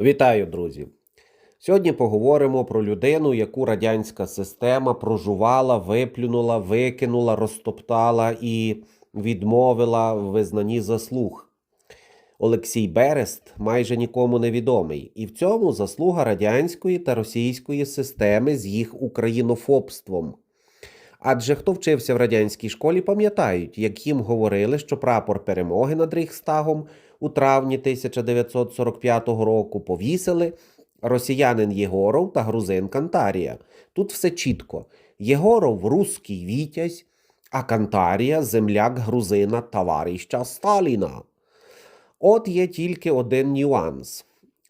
Вітаю, друзі! Сьогодні поговоримо про людину, яку радянська система прожувала, виплюнула, викинула, розтоптала і відмовила в визнанні заслуг. Олексій Берест майже нікому не відомий, і в цьому заслуга радянської та російської системи з їх українофобством. Адже хто вчився в радянській школі, пам'ятають, як їм говорили, що прапор перемоги над Рейхстагом у травні 1945 року повісили росіянин Єгоров та грузин Кантарія. Тут все чітко. Єгоров руський вітязь, а Кантарія земляк грузина товариша Сталіна. От є тільки один нюанс.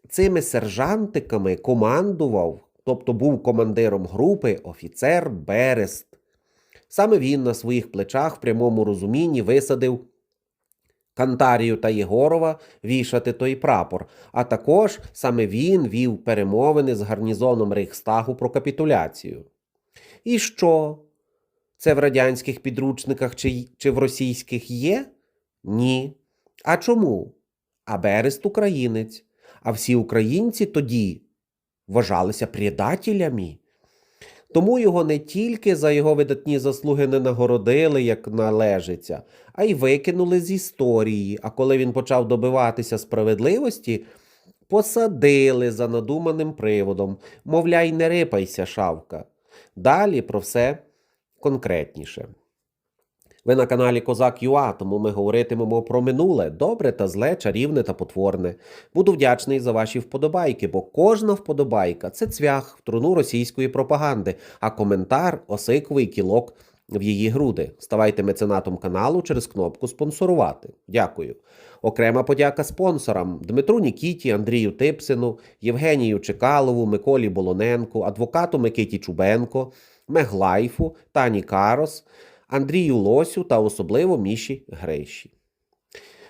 Цими сержантиками командував, тобто був командиром групи офіцер Берест. Саме він на своїх плечах в прямому розумінні висадив Кантарію та Єгорова вішати той прапор, а також саме він вів перемовини з гарнізоном Рейхстагу про капітуляцію. І що? Це в радянських підручниках чи, чи в російських є? Ні. А чому? А Берест українець, а всі українці тоді вважалися предателями. Тому його не тільки за його видатні заслуги не нагородили, як належиться, а й викинули з історії. А коли він почав добиватися справедливості, посадили за надуманим приводом, мовляй, не рипайся, шавка. Далі про все конкретніше. Ви на каналі Козак Юа, тому ми говоритимемо про минуле, добре та зле, чарівне та потворне. Буду вдячний за ваші вподобайки, бо кожна вподобайка це цвях в труну російської пропаганди, а коментар осиковий кілок в її груди. Ставайте меценатом каналу через кнопку спонсорувати. Дякую. Окрема подяка спонсорам Дмитру Нікіті, Андрію Типсину, Євгенію Чекалову, Миколі Болоненку, адвокату Микиті Чубенко, Меглайфу, Тані Карос. Андрію Лосю та особливо Міші Грейші.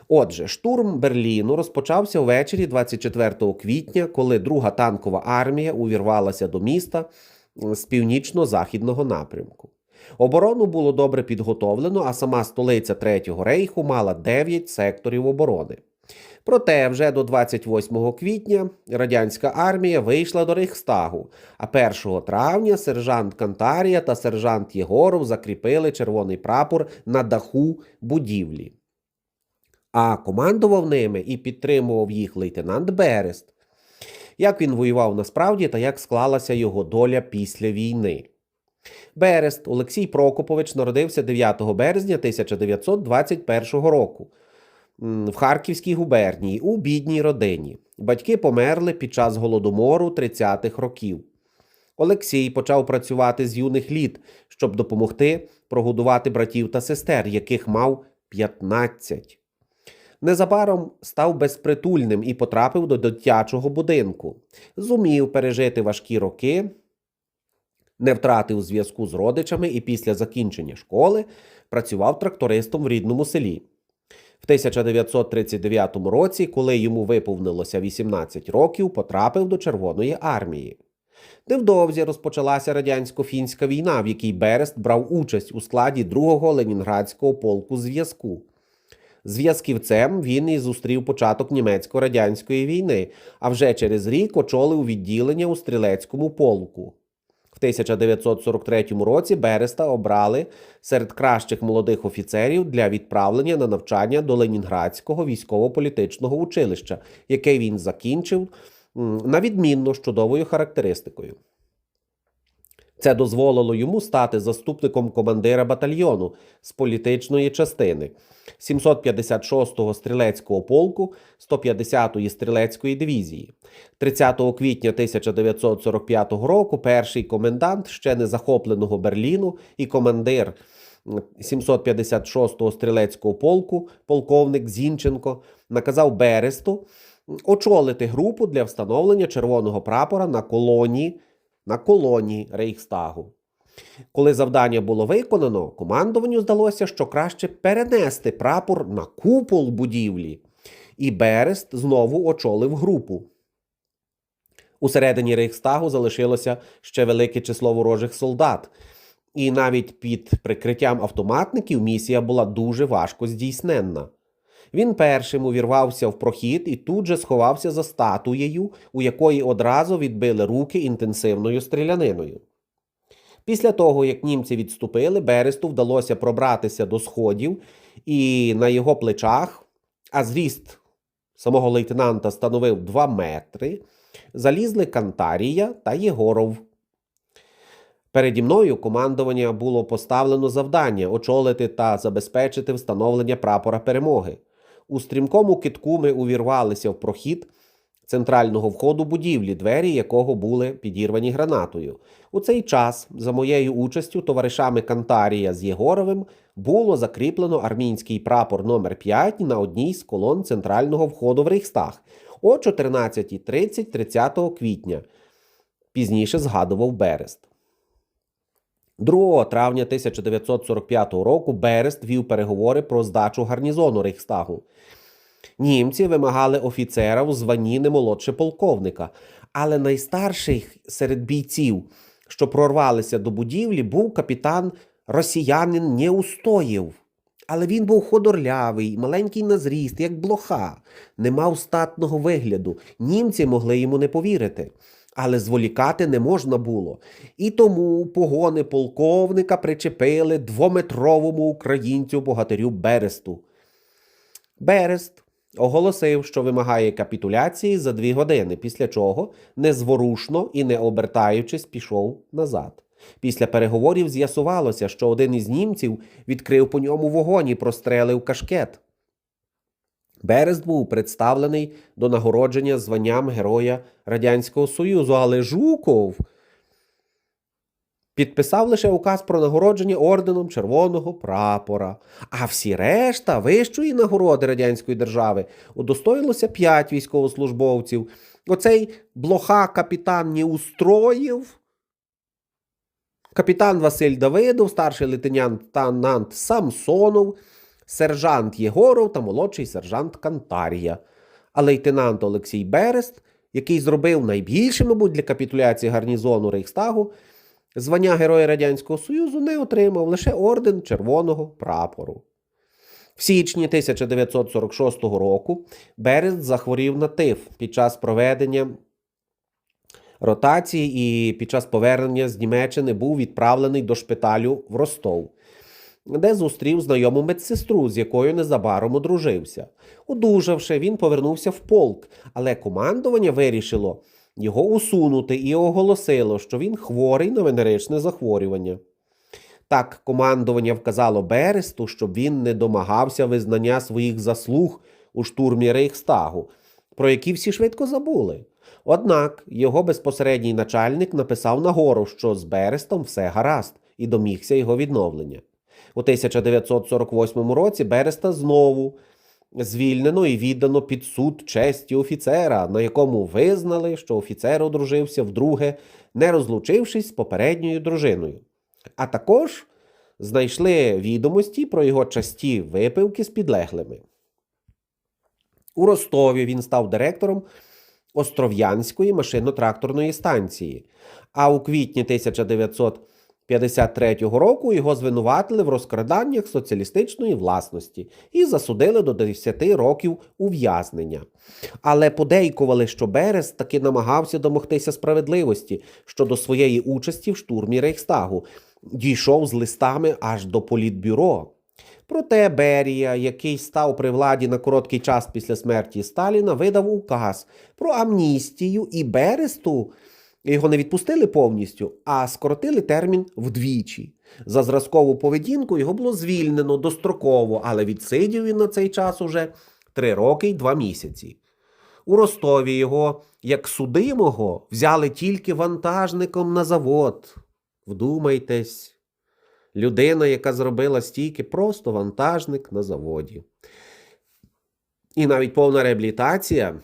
Отже, штурм Берліну розпочався ввечері 24 квітня, коли друга танкова армія увірвалася до міста з північно-західного напрямку. Оборону було добре підготовлено, а сама столиця Третього рейху мала 9 секторів оборони. Проте вже до 28 квітня радянська армія вийшла до Рейхстагу, а 1 травня сержант Кантарія та сержант Єгоров закріпили червоний прапор на даху будівлі. А командував ними і підтримував їх лейтенант Берест. Як він воював насправді та як склалася його доля після війни. Берест Олексій Прокопович народився 9 березня 1921 року в Харківській губернії у бідній родині. Батьки померли під час голодомору 30-х років. Олексій почав працювати з юних літ, щоб допомогти прогодувати братів та сестер, яких мав 15. Незабаром став безпритульним і потрапив до дитячого будинку. Зумів пережити важкі роки, не втратив зв'язку з родичами і після закінчення школи працював трактористом в рідному селі. В 1939 році, коли йому виповнилося 18 років, потрапив до Червоної армії. Невдовзі розпочалася радянсько-фінська війна, в якій Берест брав участь у складі 2-го Ленінградського полку зв'язку. Зв'язківцем він і зустрів початок німецько-радянської війни, а вже через рік очолив відділення у стрілецькому полку. В 1943 році Береста обрали серед кращих молодих офіцерів для відправлення на навчання до Ленінградського військово-політичного училища, яке він закінчив на відмінно з чудовою характеристикою. Це дозволило йому стати заступником командира батальйону з політичної частини 756-го стрілецького полку 150-ї стрілецької дивізії. 30 квітня 1945 року перший комендант ще не захопленого Берліну і командир 756-го стрілецького полку, полковник Зінченко, наказав Бересту очолити групу для встановлення червоного прапора на колонії на колонії Рейхстагу. Коли завдання було виконано, командуванню здалося, що краще перенести прапор на купол будівлі, і Берест знову очолив групу. Усередині Рейхстагу залишилося ще велике число ворожих солдат, і навіть під прикриттям автоматників місія була дуже важко здійсненна. Він першим увірвався в прохід і тут же сховався за статуєю, у якої одразу відбили руки інтенсивною стріляниною. Після того, як німці відступили, Бересту вдалося пробратися до сходів, і на його плечах, а зріст самого лейтенанта становив 2 метри, залізли Кантарія та Єгоров. Переді мною командування було поставлено завдання очолити та забезпечити встановлення прапора перемоги. У стрімкому китку ми увірвалися в прохід центрального входу будівлі, двері якого були підірвані гранатою. У цей час, за моєю участю, товаришами Кантарія з Єгоровим було закріплено армійський прапор номер 5 на одній з колон центрального входу в Рейхстаг о 14.30 30 квітня. Пізніше згадував Берест. 2 травня 1945 року Берест вів переговори про здачу гарнізону Рейхстагу. Німці вимагали офіцера в званні не молодше полковника, але найстарший серед бійців, що прорвалися до будівлі, був капітан росіянин Неустоєв. Але він був ходорлявий, маленький на зріст, як блоха, не мав статного вигляду. Німці могли йому не повірити. Але зволікати не можна було. І тому погони полковника причепили двометровому українцю богатирю Бересту. Берест оголосив, що вимагає капітуляції за дві години, після чого незворушно і не обертаючись пішов назад. Після переговорів з'ясувалося, що один із німців відкрив по ньому вогонь і прострелив кашкет. Берест був представлений до нагородження званням Героя Радянського Союзу, але Жуков підписав лише указ про нагородження орденом Червоного прапора. А всі решта вищої нагороди Радянської держави удостоїлося п'ять військовослужбовців. Оцей блоха капітан Неустроєв, капітан Василь Давидов, старший лейтенант Самсонов, сержант Єгоров та молодший сержант Кантарія. А лейтенант Олексій Берест, який зробив найбільше, мабуть, для капітуляції гарнізону Рейхстагу, звання Героя Радянського Союзу не отримав лише орден Червоного прапору. В січні 1946 року Берест захворів на тиф під час проведення ротації і під час повернення з Німеччини був відправлений до шпиталю в Ростов, де зустрів знайому медсестру, з якою незабаром одружився. Одужавши, він повернувся в полк, але командування вирішило його усунути і оголосило, що він хворий на венеричне захворювання. Так, командування вказало Бересту, щоб він не домагався визнання своїх заслуг у штурмі Рейхстагу, про які всі швидко забули. Однак його безпосередній начальник написав нагору, що з Берестом все гаразд, і домігся його відновлення. У 1948 році Береста знову звільнено і віддано під суд честі офіцера, на якому визнали, що офіцер одружився вдруге, не розлучившись з попередньою дружиною. А також знайшли відомості про його часті випивки з підлеглими. У Ростові він став директором Остров'янської машинно-тракторної станції, а у квітні 1953 року його звинуватили в розкраданнях соціалістичної власності і засудили до 10 років ув'язнення. Але подейкували, що Берес таки намагався домогтися справедливості щодо своєї участі в штурмі Рейхстагу, дійшов з листами аж до політбюро. Проте Берія, який став при владі на короткий час після смерті Сталіна, видав указ про амністію і Бересту. Його не відпустили повністю, а скоротили термін вдвічі. За зразкову поведінку його було звільнено достроково, але відсидів він на цей час уже три роки й два місяці. У Ростові його, як судимого, взяли тільки вантажником на завод. Вдумайтесь. Людина, яка зробила стільки, просто вантажник на заводі. І навіть повна реабілітація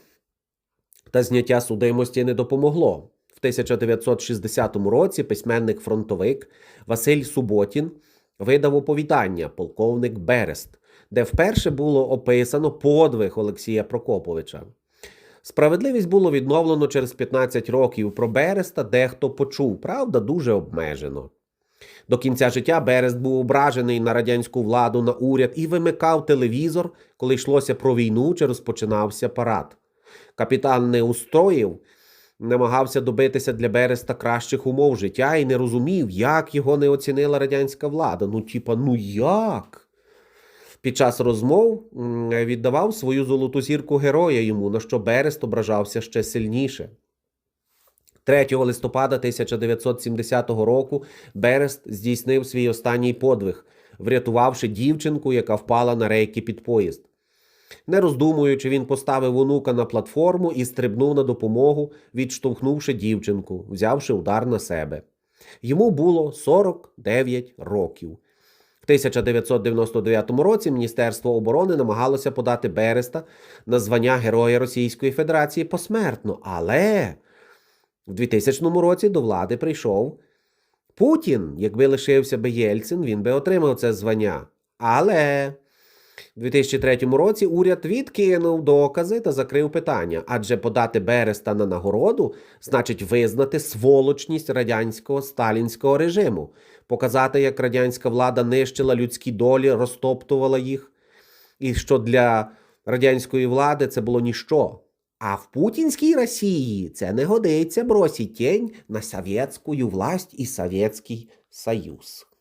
та зняття судимості не допомогло. В 1960 році письменник-фронтовик Василь Суботін видав оповідання Полковник Берест, де вперше було описано подвиг Олексія Прокоповича. Справедливість було відновлено через 15 років. Про Береста дехто почув, правда, дуже обмежено. До кінця життя Берест був ображений на радянську владу, на уряд і вимикав телевізор, коли йшлося про війну чи розпочинався парад. Капітан не устроїв, намагався добитися для Береста кращих умов життя і не розумів, як його не оцінила радянська влада. Ну, типа, ну як? Під час розмов віддавав свою золоту зірку героя йому, на що Берест ображався ще сильніше. 3 листопада 1970 року Берест здійснив свій останній подвиг, врятувавши дівчинку, яка впала на рейки під поїзд. Не роздумуючи, він поставив онука на платформу і стрибнув на допомогу, відштовхнувши дівчинку, взявши удар на себе. Йому було 49 років. В 1999 році Міністерство оборони намагалося подати Береста на звання Героя Російської Федерації посмертно, але в 2000 році до влади прийшов Путін. Якби лишився би Єльцин, він би отримав це звання. Але в 2003 році уряд відкинув докази та закрив питання, адже подати Береста на нагороду значить визнати сволочність радянського сталінського режиму, показати, як радянська влада нищила людські долі, розтоптувала їх, і що для радянської влади це було ніщо. А в путінській Росії це не годиться бросить тінь на совєтську власть і Совєтський Союз.